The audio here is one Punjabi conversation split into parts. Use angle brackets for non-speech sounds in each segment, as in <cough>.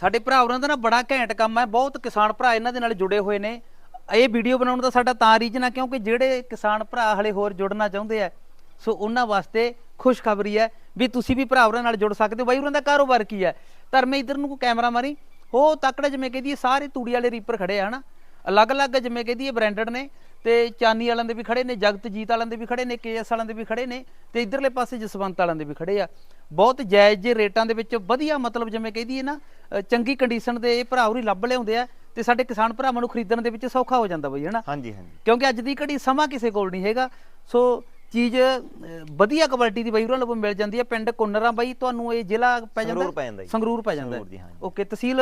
ਸਾਡੇ ਭਰਾ ਉਹਨਾਂ ਦਾ ਨਾ ਬੜਾ ਘੈਂਟ ਕੰਮ ਹੈ, ਬਹੁਤ ਕਿਸਾਨ ਭਰਾ ਇਹਨਾਂ ਦੇ ਨਾਲ ਜੁੜੇ ਹੋਏ ਨੇ। ਇਹ ਵੀਡੀਓ ਬਣਾਉਣ ਦਾ ਸਾਡਾ ਤਾਂ ਰੀਜਨ ਆ ਕਿਉਂਕਿ ਜਿਹੜੇ ਕਿਸਾਨ ਭਰਾ ਹਲੇ ਹੋਰ ਜੁੜਨਾ ਚਾਹੁੰਦੇ ਆ, ਸੋ ਉਹਨਾਂ ਵਾਸਤੇ ਖੁਸ਼ਖਬਰੀ ਹੈ ਵੀ ਤੁਸੀਂ ਵੀ ਭਰਾ ਉਹਨਾਂ ਨਾਲ ਜੁੜ ਸਕਦੇ ਹੋ। ਬਾਈ ਉਹਨਾਂ ਦਾ ਕਾਰੋਬਾਰ ਕੀ ਹੈ? ਧਰਮੇ ਇਧਰ ਨੂੰ ਕੋਈ ਕੈਮਰਾ ਮਾਰੀ। ਉਹ ਤੱਕੜੇ ਜਿਵੇਂ ਕਹਦੀ ਸਾਰੇ ਤੂੜੀ ਵਾਲੇ ਰੀਪਰ ਖੜੇ ਆ, ਹਨਾ? ਅਲੱਗ-ਅਲੱਗ ਜਿਵੇਂ ਕਹਦੀ ਇਹ ਬ੍ਰਾਂਡਡ ਨੇ। ਤੇ ਚਾਨੀ ਵਾਲਿਆਂ ਦੇ ਵੀ ਖੜੇ ਨੇ ਜਗਤਜੀਤ ਵਾਲਿਆਂ ਦੇ ਵੀ ਖੜੇ ਨੇ ਕੇਐਸ ਵਾਲਿਆਂ ਦੇ ਵੀ ਖੜੇ ਨੇ ਤੇ ਇਧਰਲੇ ਪਾਸੇ ਜਸਵੰਤ ਵਾਲਿਆਂ ਦੇ ਵੀ ਖੜੇ ਆ। ਬਹੁਤ ਜਾਇਜ਼ ਜੇ ਰੇਟਾਂ ਦੇ ਵਿੱਚ ਵਧੀਆ ਮਤਲਬ ਜਿਵੇਂ ਕਹਦੀ ਹੈ ਨਾ ਚੰਗੀ ਕੰਡੀਸ਼ਨ ਦੇ ਇਹ ਭਰਾ ਉਰੀ ਲੱਭ ਲਿਆਉਂਦੇ ਆ ਤੇ ਸਾਡੇ ਕਿਸਾਨ ਭਰਾਵਾਂ ਨੂੰ ਖਰੀਦਣ ਦੇ ਵਿੱਚ ਸੌਖਾ ਹੋ ਜਾਂਦਾ ਬਈ ਹਨਾ? ਹਾਂਜੀ ਹਾਂਜੀ। ਕਿਉਂਕਿ ਅੱਜ ਦੀ ਘੜੀ ਸਮਾਂ ਕਿਸੇ ਕੋਲ ਨਹੀਂ ਹੈਗਾ। ਸੋ ਚੀਜ਼ ਵਧੀਆ ਕੁਆਲਿਟੀ ਦੀ ਬਈ ਉਹਨਾਂ ਨੂੰ ਮਿਲ ਜਾਂਦੀ ਹੈ ਪਿੰਡ ਕੁੰਨਰਾ ਬਈ ਤੁਹਾਨੂੰ ਇਹ ਜ਼ਿਲ੍ਹਾ ਪੈ ਜਾਂਦਾ? ਸੰਗਰੂਰ ਪੈ ਜਾਂਦਾ। ਓਕੇ ਤਹਿਸੀਲ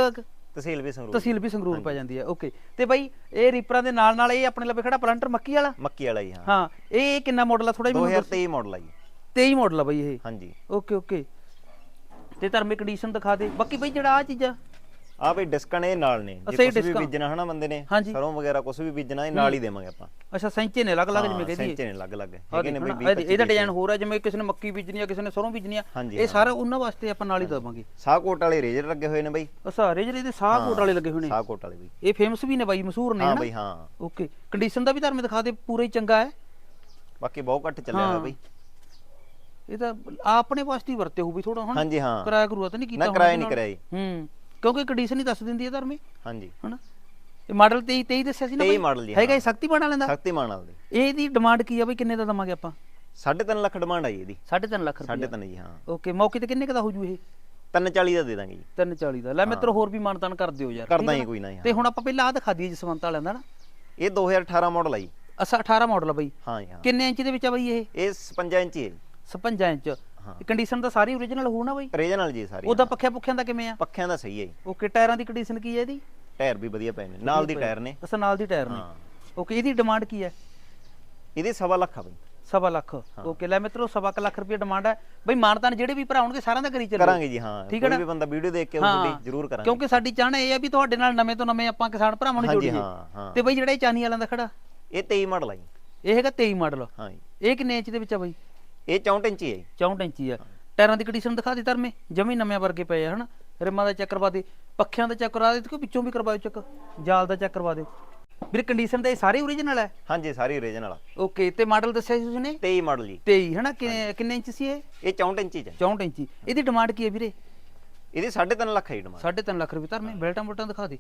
ਤਹਿਸੀਲ ਵੀ ਸੰਗਰੂਰ ਤਹਿਸੀਲ ਵੀ ਸੰਗਰੂਰ ਪੈ ਜਾਂਦੀ ਹੈ ਓਕੇ। ਤੇ ਬਈ ਇਹ ਰੀਪਰਾਂ ਦੇ ਨਾਲ ਨਾਲ ਇਹ ਆਪਣੇ ਲਵੇ ਖੜਾ ਪਲੰਟਰ ਮੱਕੀ ਵਾਲਾ? ਮੱਕੀ ਵਾਲਾ ਜੀ ਹਾਂ। ਹਾਂ ਇਹ ਕਿੰਨਾ ਮਾਡਲ ਆ? ਥੋੜਾ ਜਿਹਾ ਮੈਨੂੰ 2023 ਮਾਡਲ ਆ ਜੀ। 23 ਮਾਡਲ ਆ ਬਈ ਇਹ। ਹਾਂਜੀ। Okay okay. ਤੇ ਧਰਮਿਕ ਕੰਡੀਸ਼ਨ ਦਿਖਾ ਦੇ। ਬਾਕੀ ਬਈ ਜਿਹੜਾ ਆ ਚੀਜ਼ਾਂ ਆ ਬਈ ਡਿਸਕਾਂ ਨੇ ਇਹ ਨਾਲ ਨੇ। ਅੱਛਾ, ਜੇ ਇਹ ਕੁਝ ਵੀ ਡਿਸਕਾਂ। ਬੀਜਣਾ ਹਨਾ ਬੰਦੇ ਨੇ ਹਾਂਜੀ। ਸਰੋਂ ਵਗੈਰਾ ਕੁਝ ਵੀ ਬੀਜਣਾ ਇਹ ਨਾਲ ਹੀ ਦੇਵਾਂਗੇ ਆਪਾਂ। ਅੱਛਾ ਸੈਂਚੇ ਨੇ ਅਲੱਗ-ਅਲੱਗ ਜਿਵੇਂ ਕਹਿੰਦੀ ਸੈਂਚੇ ਨੇ ਅਲੱਗ ਅਲੱਗ ਹੈਗੇ ਨੇ ਬਈ ਨਾ, 20 ਇਹਦਾ- ਇਹਦਾ ਡਿਜ਼ਾਈਨ ਹੋਰ ਹੈ ਜਿਵੇਂ ਕਿਸੇ ਨੇ ਮੱਕੀ ਬੀਜਣੀ ਆ ਕਿਸੇ ਨੇ ਸਰੋਂ ਬੀਜਣੀ ਆ। ਹਾਂਜੀ, ਇਹ ਸਾਰਾ ਉਹਨਾਂ ਵਾਸਤੇ ਆਪਾਂ ਨਾਲ ਹੀ ਦੇਵਾਂਗੇ। ਸਾਹਕੋਟ ਵਾਲੇ ਰੇਜਰ ਲੱਗੇ ਹੋਏ ਨੇ ਬਈ। ਅੱਛਾ ਰੇਜਰ ਦੇ ਸਾਹ ਕੋਟ ਵਾਲੇ ਲੱਗੇ ਹੋਏ ਨੇ? ਸਾਹਕੋਟ ਵਾਲੇ ਬਈ। ਇਹ ਫੇਮਸ ਵੀ ਨੇ ਬਾਈ ਮਸ਼ਹੂਰ ਨੇ ਹਾਂ ਬਈ ਹਾਂ। ਓਕੇ ਕੰਡੀਸ਼ਨ ਦਾ ਵੀ ਧਰਮ ਦਿਖਾ ਦੇ ਪੂਰਾ ਹੀ ਚੰਗਾ ਹੈ। ਬਾਕੀ ਬਹੁਤ ਘੱਟ ਚੱਲਿਆ ਹੋਇਆ ਹਾਂ। ਬਈ। ਇਹ ਤਾਂ ਆਪਣੇ ਵਾਸਤੇ ਹੀ ਵਰਤੇ ਹੋ ਵੀ ਥੋੜਾ ਹੁਣ ਹਾਂਜੀ ਹਾਂ। ਕਿਰਾਇਆ ਕਰੂਆ ਤਾਂ ਨਹੀਂ ਕੀਤਾ ਨਾ ਹੋਣਾ ਕਿਰਾਇਆ ਇਹਦੇ ਨਹੀਂ ਨਾਲ? ਕਰਾਇਆ ਜੀ। ਹੂੰ। ਕਿਉਂਕਿ ਕੰਡੀਸ਼ਨ ਹੀ ਦੱਸ ਦਿੰਦੀ ਹੈ ਧਰਮੇ। ਹਾਂਜੀ। ਹਨਾ? ਇਹ ਮਾਡਲ 23 23 ਦੱਸਿਆ ਸੀ ਨਾ 23 ਬਾਈ? ਮਾਡਲ ਜੀ, ਹੈਗਾ ਇਹ ਹਾਂ। ਸ਼ਕਤੀਮਾਨ ਵਾਲਿਆਂ ਦਾ ਸ਼ਕਤੀਮਾਨ ਵਾਲੇ ਇਹਦੀ ਡਿਮਾਂਡ ਕੀ ਆ ਬਈ? ਕਿੰਨੇ ਦਾ ਦਵਾਂਗੇ ਆਪਾਂ? 3.5 ਲੱਖ ਡਿਮਾਂਡ ਆਈ ਇਹਦੀ। 3.5 ਲੱਖ ਰੁਪਏ 3.5 ਜੀ ਹਾਂ। ਓਕੇ ਮੌਕੇ ਤੇ ਕਿੰਨੇ ਕ ਦਾ ਹੋ ਜੂ ਇਹ 340 ਦਾ ਦੇ ਦਾਂਗੇ ਜੀ। 340 ਦਾ। ਲੈ ਮਿੱਤਰੋ ਹੋਰ ਵੀ ਮਾਨਤਾਨ ਕਰ ਦਿਓ ਯਾਰ। ਕਰਦਾ ਠੀਕ ਹੈ ਹੀ ਨਾ? ਕੋਈ ਨਾ ਜੀ, ਤੇ। ਹੁਣ ਆਪਾਂ ਪਹਿਲਾਂ ਆ ਦਿਖਾ ਦਈਏ ਜਸਵੰਤ ਵਾਲਿਆਂ ਦਾ ਨਾ। ਇਹ 2018 ਮਾਡਲ ਆ ਜੀ। ਅਸਾ 18 ਮਾਡਲ ਆ ਬਈ। ਹਾਂ ਜੀ ਹਾਂ। ਕਿੰਨੇ ਇੰਚ ਦੇ ਵਿੱਚ ਆ ਬਈ ਇਹ? ਇਹ 55 ਇੰਚੀ ਹੈ 56 ਇੰਚ। ਕੰਡੀਸ਼ਨ ਤਾਂ ਸਾਰੀ ਓਰੀਜਨਲ ਹੋਊ ਨਾ ਬਈ। ਰੀਜਨਲ ਜੀ ਸਾਰੀ ਉਹਦਾ ਪੱਖਿਆਂ ਪੁੱਖਿਆਂ ਦਾ ਕਿਵੇਂ ਆ? ਪੱਖਿਆਂ ਦਾ ਸਹੀ ਹੈ ਜੀ। ਓਕੇ ਟਾਇਰਾਂ ਦੀ ਕੰਡੀਸ਼ਨ ਕੀ ਹੈ ਇਹਦੀ? ਟਾਇਰ ਵੀ ਵਧੀਆ ਪਏ ਨੇ ਨਾਲ ਦੀ ਟਾਇਰ ਨੇ। ਅਸਾਂ ਨਾਲ ਦੀ ਟਾਇਰ ਨੇ। ਹਾਂ। ਓਕੇ ਇਹਦੀ ਡਿਮਾਂਡ ਕੀ ਹੈ? ਇਹਦੇ ਸਵਾ ਲੱਖ ਆ ਬਈ। ਸਵਾ ਲੱਖ। ਓਕੇ ਲੈ ਮਿੱਤਰੋ ਸਵਾ ਕੁ ਲੱਖ ਰੁਪਏ ਡਿਮਾਂਡ ਹੈ। ਬਈ ਮਾਨਤਾਨ ਜਿਹੜੇ ਵੀ ਭਰਾ ਹੋਣਗੇ ਸਾਰਿਆਂ ਦਾ ਕਰੀ ਚੱਲੋ। ਕਰਾਂਗੇ ਜੀ ਹਾਂ। ਠੀਕ ਹੈ ਕੋਈ ਨਾ? ਵੀ ਬੰਦਾ ਵੀਡੀਓ ਦੇਖ ਕੇ ਉਹ ਹਾਂ। ਤੁਹਾਡੀ ਜ਼ਰੂਰ ਕਰਾਂਗੇ। ਕਿਉਂਕਿ ਸਾਡੀ ਚਾਹਨਾ ਇਹ ਹੈ ਵੀ ਤੁਹਾਡੇ ਨਾਲ ਨਵੇਂ ਤੋਂ ਨਵੇਂ ਆਪਾਂ ਕਿਸਾਨ ਭਰਾਵਾਂ ਨੂੰ ਹਾਂਜੀ, ਜੋੜੀਏ। ਹਾਂ, ਹਾਂ। ਤੇ ਬਈ ਜਿਹੜਾ ਇਹ ਚਾਨੀ ਵਾਲਿਆਂ ਦਾ ਖੜਾ? ਇਹ 23 ਮਾਡਲ ਆ ਜੀ। ਇਹ ਹੈਗਾ 23 ਮਾਡਲ। ਹਾਂ ਜੀ। ਇਹ ਕਿੰਨੇ ਇੰਚ ਦੇ ਵਿੱਚ ਆ ਬਈ? ਇਹ 64 ਇੰਚੀ ਹੈ ਜੀ। 64 ਇੰਚੀ ਆ ਟਾਇਰਾਂ ਦੀ ਕੰਡੀਸ਼ਨ ਦਿਖਾ ਦੇ ਧਰਮੇ ਜਮੀ ਨਵੇਂ ਵਰਗੇ ਪਏ ਆ ਹਨਾ? ਰਿਮਾਂ ਦਾ ਚੈੱਕ ਕਰਵਾ ਦੇ ਪੱਖਿਆਂ ਦਾ ਚੈੱਕ ਕਰਵਾ ਦੇ ਤੇ ਕੋਈ ਵਿੱਚੋਂ ਵੀ ਕਰਵਾ ਦਿਓ ਚੈੱਕ ਜਾਲ ਦਾ ਚੈੱਕ ਕਰਵਾ ਦਿਓ। ਵੀਰੇ ਕੰਡੀਸ਼ਨ ਤਾਂ ਇਹ ਸਾਰੇ ਓਰੀਜਨਲ ਹੈ? ਹਾਂਜੀ ਸਾਰੀ ਰੀਜਨਲ ਆ। ਓਕੇ ਤੇ ਮਾਡਲ ਦੱਸਿਆ ਸੀ ਤੁਸੀਂ ਨੇ? 23 ਮਾਡਲ ਜੀ। 23 ਹਨਾ? ਕਿੰਨੇ ਇੰਚ ਸੀ ਇਹ? ਇਹ 64 ਇੰਚੀ ਚ ਹੈ 64 ਇੰਚੀ ਇਹਦੀ ਡਿਮਾਂਡ ਕੀ ਹੈ ਵੀਰੇ? ਇਹਦੀ 3.5 ਲੱਖ ਹੈ ਡਿਮਾਂਡ 3.5 ਲੱਖ ਰੁਪਏ। ਧਰਮੇ ਬੈਲਟਾਂ ਬੁਲਟਾਂ ਦਿਖਾ ਦੇ।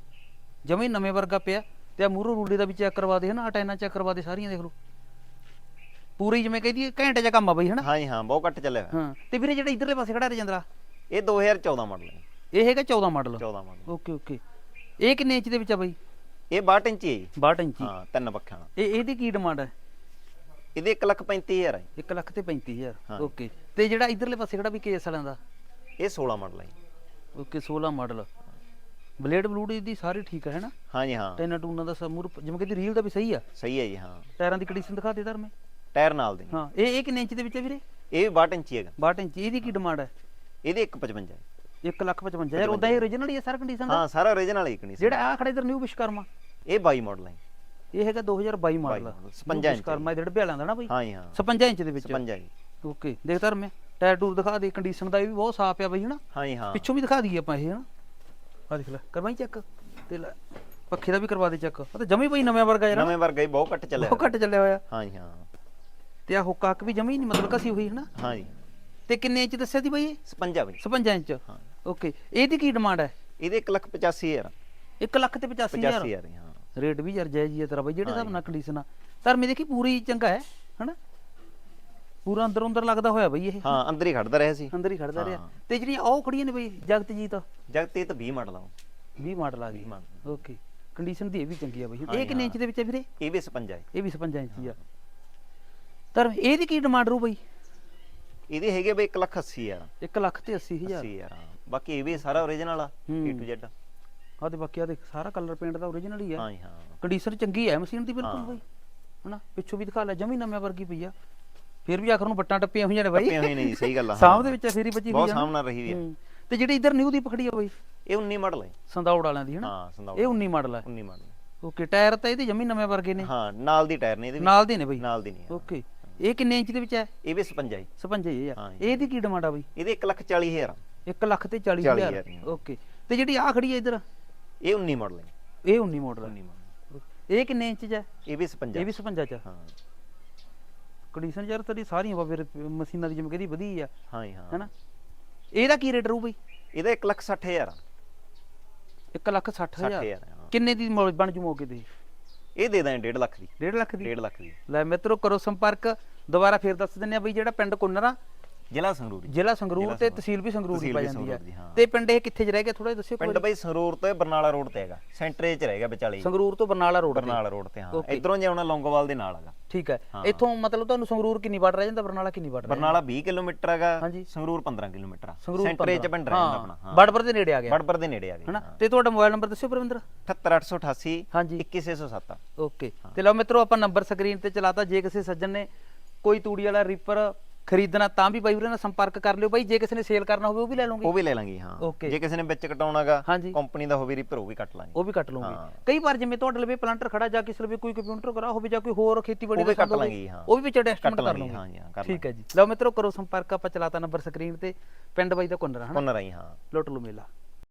ਜਮੀ ਨਵੇਂ ਵਰਗਾ ਪਿਆ। ਤੇ ਆ ਮੂਰੋ ਰੂੜੀ ਦਾ ਵੀ ਚੈੱਕ ਕਰਵਾ ਦੇ ਹਨਾ? ਅਟੈਨਾ ਚੈੱਕ ਕਰਵਾ ਦੇ ਸਾਰੀਆਂ ਦੇਖ ਲਓ। ਪੂਰੀ ਜਿਵੇਂ ਕਹਿੰਦੀ ਘੰਟੇ ਦਾ ਕੰਮ ਆ ਬਈ ਹਨਾ? ਹਾਂ ਜੀ ਹਾਂ ਬਹੁਤ ਘੱਟ ਚੱਲਿਆ ਹੋਇਆ। ਹਾਂ ਤੇ ਵੀਰੇ ਜਿਹੜਾ ਇਧਰਲੇ ਪਾਸੇ ਖੜਾ ਰਜਿੰਦਰਾ? ਇਹ 2014 ਮਾਡਲ ਹੈ। ਇਹ ਹੈਗਾ 14 ਮਾਡਲ 14 ਮਾਡਲ ਓਕੇ ਓਕੇ। ਇਹ ਕਿੰਨੇ ਇੰਚ ਦੇ ਵਿੱਚ ਆ ਬਈ? ਇਹ 62 ਇੰਚੀ ਹੈ ਜੀ। 62 ਇੰਚੀ ਹਾਂ। ਤਿੰਨ ਪੱਖਾਂ ਨਾਲ। ਇਹ ਇਹਦੀ ਕੀ ਡਿਮਾਂਡ ਹੈ? ਇਹਦੇ 1 ਲੱਖ 35000 ਹੈ। 1 ਲੱਖ ਤੇ 35000 ਹਾਂ। ਓਕੇ। ਤੇ ਜਿਹੜਾ ਇਧਰਲੇ ਪਾਸੇ ਖੜਾ ਵੀ ਕੇਸ ਵਾਲਿਆਂ ਦਾ? ਇਹ 16 ਮਾਡਲ ਹੈ ਜੀ। ਓਕੇ 16 ਮਾਡਲ ਬਲੇਡ ਬਲੂਡ ਇਹਦੀ ਸਾਰੀ ਠੀਕ ਹੈ ਹੈਨਾ ਹਾਂ ਜੀ ਹਾਂ। ਟੈਨਾ ਟੂਨਾ ਦਾ ਸਮੂਰ ਜਿਵੇਂ ਕਿ ਰੀਲ ਦਾ ਵੀ ਸਹੀ ਆ। ਸਹੀ ਹੈ ਜੀ ਹਾਂ। ਟਾਇਰਾਂ ਦੀ ਕੰਡੀਸ਼ਨ ਦਿਖਾ ਦੇ ਧਰਮੇ ਟਾਇਰ ਨਾਲ ਦੇ। ਹਾਂ ਇਹ ਇਹ ਕਿੰਨੇ ਇੰਚ ਦੇ ਵਿੱਚ ਹੈ ਵੀਰੇ? ਇਹ ਵੀ 62 ਇੰਚੀ ਹੈਗਾ। 62 ਇੰਚ ਇਹਦੀ ਕੀ ਡਿਮਾਂਡ ਹੈ? ਇਹਦੇ 155 ਹੈ। 1 ਲੱਖ 55000 ਉਦਾਂ ਇਹ origignal ਹੀ ਹੈ ਸਾਰਾ ਕੰਡੀਸ਼ਨ ਦਾ ਹਾਂ ਸਾਰਾ ਰੀਜਨਲ ਹੀ ਕੰਡੀਸ਼ਨ ਜਿਹੜਾ ਆ ਖੜਾ ਇਧਰ ਨਿਊ ਵਿਸ਼ਕਰਮਾ। ਇਹ 22 ਮਾਡਲ ਹੈ। ਇਹ ਹੈਗਾ 2022 ਮਾਡਲ model, 56 ਇੰਚ। ਵਿਸ਼ਕਰਮਾ ਡੱਬੇ ਵਾਲਿਆਂ ਦਾ ਨਾ ਬਈ ਹਾਂ ਹਾਂ। 56 ਇੰਚ ਦੇ ਵਿੱਚ। 55 ਜੀ। ਓਕੇ ਦੇਖ ਧਰਮੇ ਟਾਇਰ ਟੂਰ ਦਿਖਾ ਦੇ ਕੰਡੀਸ਼ਨ ਦਾ ਇਹ ਵੀ ਬਹੁਤ ਸਾਫ਼ ਆ ਬਈ ਹਨਾ? ਹਾਂ ਹਾਂ। ਪਿੱਛੋਂ ਵੀ ਦਿਖਾ ਦਈਏ ਆਪਾਂ ਇਹ ਹਨਾ? ਆ ਦੇਖ ਲੈ ਕਰਵਾਈ ਚੈੱਕ ਤੇ ਪੱਖੇ ਦਾ ਵੀ ਕਰਵਾ ਦੇ ਚੈੱਕ ਆ ਤਾਂ ਜਮੀ ਬਈ ਨਵੇਂ ਵਰਗਾ ਯਾਰ ਨਵੇਂ ਵਰਗਾ ਹੀ ਬਹੁਤ ਘੱਟ ਚੱਲਿਆ। ਬਹੁਤ ਘੱਟ ਚੱਲਿਆ ਹੋਇਆ। ਹਾਂ ਹਾਂ। ਤੇ ਆ ਹੁੱਕਾ ਹੱਕ ਵੀ ਜਮੀ ਨਹੀਂ ਮਤਲਬ ਕਸੀ ਹੋਈ ਹਨਾ? ਹਾਂ ਜੀ। ਤੇ ਕਿੰਨੇ ਇੰਚ ਦੱਸਿਆ ਸੀ ਬਈ ਇਹ? 56 ਵੀ 56 ਇੰਚ? ਹਾਂ। ਓਕੇ। ਇਹਦੀ ਕੀ ਡਿਮਾਂਡ ਹੈ? ਇਹਦੇ 1 ਲੱਖ 85000 1 ਲੱਖ ਤੇ 85000 85000 ਹਾਂ। ਰੇਟ ਵੀ ਯਾਰ ਜਾਇਜ਼ ਹੀ ਹੈ ਤੇਰਾ ਬਈ ਜਿਹੜੇ ਹਿਸਾਬ ਨਾਲ ਕੰਡੀਸ਼ਨ ਆ। ਧਰਮੇ ਦੇਖੀ ਪੂਰੀ ਚੰਗਾ ਹੈ ਹਨਾ? ਪੂਰਾ ਅੰਦਰ ਅੰਦਰ ਲੱਗਦਾ ਹੋਇਆ ਬਈ ਇਹ? ਹਾਂ ਅੰਦਰ ਹੀ ਖੜਦਾ ਰਿਹਾ ਸੀ। ਅੰਦਰ ਹੀ ਖੜਦਾ ਰਿਹਾ। ਹਾਂ। ਤੇ ਜਿਹੜੀਆਂ ਉਹ ਖੜੀਆਂ ਨੇ ਬਈ ਜਗਤਜੀਤ? ਤਾਂ 20 ਮਾਡਲ ਆ 20 ਮਾਡਲ ਆ ਗਈ 20 ਮਾਡਲ। ਓਕੇ। ਕੰਡੀਸ਼ਨ ਦੀ ਇਹ ਵੀ ਚੰਗੀ ਆ ਬਈ। ਇਹ ਕਿੰਨੇ। ਇੰਚ ਦੇ ਵਿੱਚ ਹੈ ਵੀਰੇ? ਇਹ ਵੀ 56 ਹੈ। ਇਹ ਵੀ 55 ਇੰਚ ਹੀ ਆ। ਧਰਮ ਇਹਦੀ ਕੀ ਡਿਮਾਂਡ ਰੂ ਬਈ? ਇਹਦੇ ਹੈਗੇ ਬਈ 1 ਲੱਖ 80000 1 ਲੱਖ ਤੇ 80000 80000 ਹਾਂ। ਬਾਕੀ ਇਹ ਵੀ ਸਾਰਾ ਓਰੀਜਨਲ ਆ ਹੂੰ। A to Z ਆ ਤੇ ਬਾਕੀ ਆ ਦੇਖ ਸਾਰਾ ਕਲਰ ਪੇਂਟ ਦਾ ਓਰੀਜਨਲ ਹੀ ਆ। ਹਾਂ ਹਾਂ। ਕੰਡੀਸ਼ਨ ਚੰਗੀ ਹੈ ਮਸ਼ੀਨ ਦੀ ਬਿਲਕੁਲ ਹਾਂ। ਬਈ। ਹਨਾ? ਪਿੱਛੋਂ ਵੀ ਦਿਖਾ ਲੈ ਜਮੀ ਨਵੇਂ ਵਰਗੀ ਪਈ ਆ। ਫਿਰ ਵੀ ਆਖਰ ਨੂੰ ਬੱਟਾਂ ਟੱਪੀਆਂ ਹੋਈਆਂ ਨੇ ਬਾਈ। ਟੱਪੀਆਂ ਹੋਈਆਂ ਨੇ ਜੀ, ਸਹੀ ਗੱਲ ਆ, <laughs> ਸਾਹਮ ਹਾਂ। ਦੇ ਵਿੱਚ ਫੇਰੀ ਬੱਚੀ ਹੋਈ ਬਹੁਤ ਆ। ਨਾ। ਸਾਹਮਣਾ ਰਹੀ ਵੀ ਆ। ਹੂੰ। ਤੇ ਜਿਹੜੀ ਇਧਰ ਨਿਊ ਦੀ ਪਖੜੀ ਆ ਬਾਈ? ਇਹ 19 ਮਾਡਲ ਹੈ ਸੰਦੌੜ ਵਾਲਿਆਂ ਦੀ ਹਨਾ? ਹਾਂ ਇਹ 19 ਮਾਡਲ ਹੈ 19 ਮਾਡਲ ਓਕੇ ਟਾਇਰ ਤਾਂ ਇਹਦੇ ਜਮੀ ਨਵੇਂ ਵਰਗੇ ਨੇ। ਹਾਂ ਨਾਲ ਦੀ ਟਾਇਰ ਨੇ ਇਹਦੇ ਨਾਲ ਦੇ ਨੇ ਬਈ। ਨਾਲ ਦੀ ਨਹੀਂ ਆ। ਓਕੇ ਇਹ ਕਿੰਨੇ ਇੰਚ ਦੇ ਵਿੱਚ ਹੈ? ਇਹ ਵੀ 56 ਜੀ। 56 ਇਹ ਆ ਹਾਂ ਜੀ। ਇਹਦੀ ਕੀ ਡਿਮਾਂਡ ਆ ਬਈ? ਇਹਦੇ 1 ਲੱਖ 40000 1 ਲੱਖ ਤੇ 40000 40,000 ਓਕੇ। ਤੇ ਜਿਹੜੀ ਆ ਖੜੀ ਹੈ ਇਧਰ? ਇਹ 19 ਮਾਡਲ ਹੈ ਇਹ 19 ਮਾਡਲ 19 ਮਾਡਲ ਇਹ ਕਿੰਨੇ ਇੰਚ ਚ ਹੈ? ਇਹ ਵੀ 56 ਇਹ ਵੀ 55 ਚ ਹਾਂ? ਕੰਡੀਸ਼ਨ ਯਾਰ ਤੇਰੀ ਸਾਰੀਆਂ ਵਾ ਫਿਰ ਮਸ਼ੀਨਾਂ ਦੀ ਜਿਵੇਂ ਕਹਿੰਦੀ ਵਧੀਆ ਆ। ਹਾਂ ਜੀ, ਹਾਂ। ਹੈਨਾ? ਇਹਦਾ ਕੀ ਰੇਟ ਰਹੂ ਬਈ? ਇਹਦਾ 1 ਲੱਖ 60 ਹਜ਼ਾਰ 1 ਲੱਖ 60 60 ਹਜ਼ਾਰ ਹਜ਼ਾਰ ਹਾਂ। ਕਿੰਨੇ ਦੀ ਮੌ- ਬਣ ਜੂ ਮੌਕੇ ਤੇ? ਇਹ ਦੇ ਦਾਂ 1.5 ਲੱਖ ਦੀ। 1.5 ਲੱਖ ਦੀ? 1.5 ਲੱਖ ਦੀ। ਲੈ ਮਿੱਤਰੋ ਕਰੋ ਸੰਪਰਕ ਦੁਬਾਰਾ ਫੇਰ ਦੱਸ ਦਿੰਨੇ ਆ ਬਈ ਜਿਹੜਾ ਪਿੰਡ ਕੁੰਨਰਾ ਜ਼ਿਲ੍ਹਾ ਸੰਗਰੂਰ ਜੀ। ਜ਼ਿਲ੍ਹਾ ਸੰਗਰੂਰ ਜ਼ਿਲ੍ਹਾ ਤੇ ਸੰਗਰੂਰ। ਤਹਿਸੀਲ ਵੀ ਸੰਗਰੂਰ ਹੀ ਤਹਿਸੀਲ ਪੈ ਵੀ ਜਾਂਦੀ ਸੰਗਰੂਰ ਦੀ, ਹੈ। ਹਾਂ। ਤੇ ਪਿੰਡ ਇਹ ਕਿੱਥੇ ਜ ਰਹਿ ਗਿਆ ਥੋੜਾ ਦੱਸਿਓ ਪਿੰਡ ਬਈ ਸੰਗਰੂਰ ਤੋਂ ਇਹ ਬਰਨਾਲਾ ਰੋਡ ਤੇ ਹੈਗਾ। ਸੈਂਟਰ 'ਚ ਰਹੇਗਾ ਵਿਚਾਲੇ ਸੰਗਰੂਰ ਤੋਂ ਬਰਨਾਲਾ ਰੋਡ ਤੇ। ਬਰਨਾਲਾ ਰੋਡ ਤੇ ਹਾਂ। Okay. ਇਧਰੋਂ ਜੇ ਆਉਣਾ ਲੌਂਗੋਵਾਲ ਦੇ ਨਾਲ ਹੈਗਾ। ਠੀਕ ਹੈ। ਹਾਂ। ਇੱਥੋਂ ਮਤਲਬ ਤੁਹਾਨੂੰ ਸੰਗਰੂਰ ਕਿੰਨੀ ਵਾਰ ਰਹਿ ਜਾਂਦਾ? ਬਰਨਾਲਾ ਕਿੰਨੀ ਵਾਰ ਰਹਿ ਬਰਨਾਲਾ 20 ਕਿਲੋਮੀਟਰ ਹੈਗਾ। ਹਾਂਜੀ। ਸੰਗਰੂਰ 15 ਕਿਲੋਮੀਟਰ ਆ। ਸੈਂਟਰ 'ਚ ਪਿੰਡ ਰਹਿ ਜਾਂਦਾ ਆਪਣਾ ਹਾਂ। ਦੇ ਨੇੜੇ ਆ ਗਿਆ। ਬੜਬੜ ਦੇ ਨੇੜੇ ਆ ਹਨਾ? ਗਏ ਤੇ ਤੁਹਾਡਾ ਮੋਬਾਈਲ ਨੰਬਰ ਦੱਸਿਓ ਪ੍ਰਵਿੰਦਰ 78888 ਹਾਂਜੀ। 21607 ਓਕੇ। ਤੇ ਲਓ ਮਿੱਤਰੋ ਆਪਾਂ ਨੰਬਰ ਸਕਰੀਨ ਤੇ ਚਲਾਤਾ। ਜੇ ਕਿਸੇ ਸੱਜਣ ਨੇ ਕੋਈ ਤੂੜੀ ਵਾਲਾ ਰੀਪਰ ਖਰੀਦਣਾ ਤਾਂ ਵੀ ਬਾਈ ਵੀਰੇ ਨਾਲ ਸੰਪਰਕ ਕਰ ਲਿਓ ਬਾਈ ਜੇ ਕਿਸੇ ਨੇ ਸੇਲ ਕਰਨਾ ਹੋਵੇ ਉਹ ਵੀ ਲੈ ਲਓਗੇ। ਉਹ ਵੀ ਲੈ ਲਾਂਗੇ ਹਾਂ। Okay. ਜੇ ਕਿਸੇ ਨੇ ਵਿੱਚ ਕਟਾਉਣਾਗਾ ਹਾਂਜੀ। ਕੰਪਨੀ ਦਾ ਹੋਵੇ ਰਿਪਰ ਉਹ ਵੀ ਕੱਟ ਲਾਂਗੇ। ਉਹ ਵੀ ਕੱਟ ਲਓਗੇ। ਹਾਂ। ਕਈ ਵਾਰ ਜਿਵੇਂ ਤੁਹਾਡੇ ਲਵੇ ਪਲਾਂਟਰ ਖੜਾ ਜਾਂ ਕਿਸੇ ਲਵੇ ਕੋਈ ਕੰਪਿਊਟਰ ਕਰਾ ਹੋਵੇ ਜਾਂ ਕੋਈ ਹੋਰ ਖੇਤੀਬਾੜੀ ਉਹ ਵੀ ਦਾ ਕੱਟ ਹੋਵੇ, ਲਾਂਗੇ, ਹਾਂ। ਉਹ ਵੀ ਵਿੱਚ ਐਡਜਸਟਮੈਂਟ ਕੱਟ ਕਰ ਲਾਂਗੇ, ਲਓਗੇ। ਹਾਂ ਜੀ, ਹਾਂ, ਕਰ ਠੀਕ ਹੈ ਜੀ। ਲਓ ਮਿੱਤਰੋ ਕਰੋ ਸੰਪਰਕ ਆਪਾਂ ਚਲਾਤਾ ਨੰਬਰ ਸਕਰੀਨ ਤੇ ਪਿੰਡ ਬਾਈ ਦਾ ਕੁੰਨਰਾ ਹਨਾ? ਕੋਨਰ ਆਈ ਹਾਂ। ਲੁੱਟ ਲਓ ਮੇਲਾ।